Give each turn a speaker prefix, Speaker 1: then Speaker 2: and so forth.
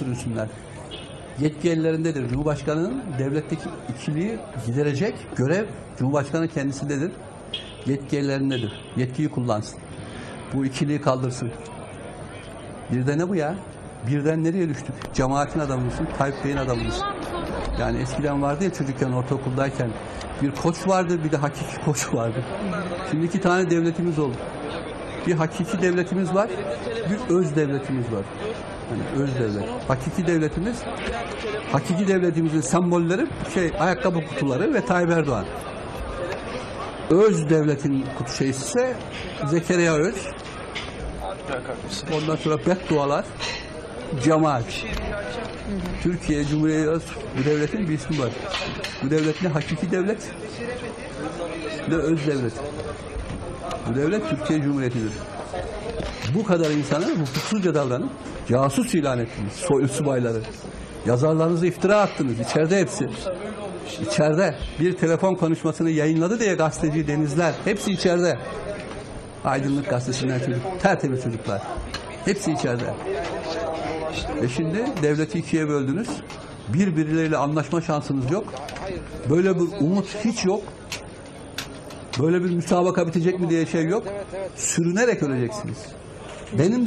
Speaker 1: sürünsünler. Yetki ellerindedir. Cumhurbaşkanının devletteki ikiliği giderecek görev Cumhurbaşkanı kendisindedir. Yetki ellerindedir. Yetkiyi kullansın. Bu ikiliği kaldırsın. Bir de ne bu ya? Birden nereye düştük? Cemaatin adamı mısın? Tayyip Bey'in adamı mısın? Yani eskiden vardı ya çocukken ortaokuldayken bir koç vardı bir de hakiki koç vardı. Şimdi iki tane devletimiz oldu. Bir hakiki devletimiz var, bir öz devletimiz var. Yani öz devlet. Hakiki devletimiz, hakiki devletimizin sembolleri şey ayakkabı kutuları ve Tayyip Erdoğan. Öz devletin kutu şeysi ise Zekeriya Öz. Ondan sonra beddualar, cemaat. Türkiye Cumhuriyeti bu devletin bir ismi var. Bu devlet ne hakiki devlet ne öz devlet. Bu devlet Türkiye Cumhuriyeti'dir. Bu kadar insanı hukuksuzca davranıp casus ilan ettiniz. Soy subayları. Yazarlarınızı iftira attınız. İçeride hepsi. İçeride. Bir telefon konuşmasını yayınladı diye gazeteci denizler. Hepsi içeride. Aydınlık gazetesinden çocuk. Tertemiz çocuklar. Hepsi içeride. E şimdi devleti ikiye böldünüz. Birbirleriyle anlaşma şansınız yok. Böyle bir umut hiç yok. Böyle bir müsabaka bitecek mi diye şey yok. Sürünerek öleceksiniz. Benim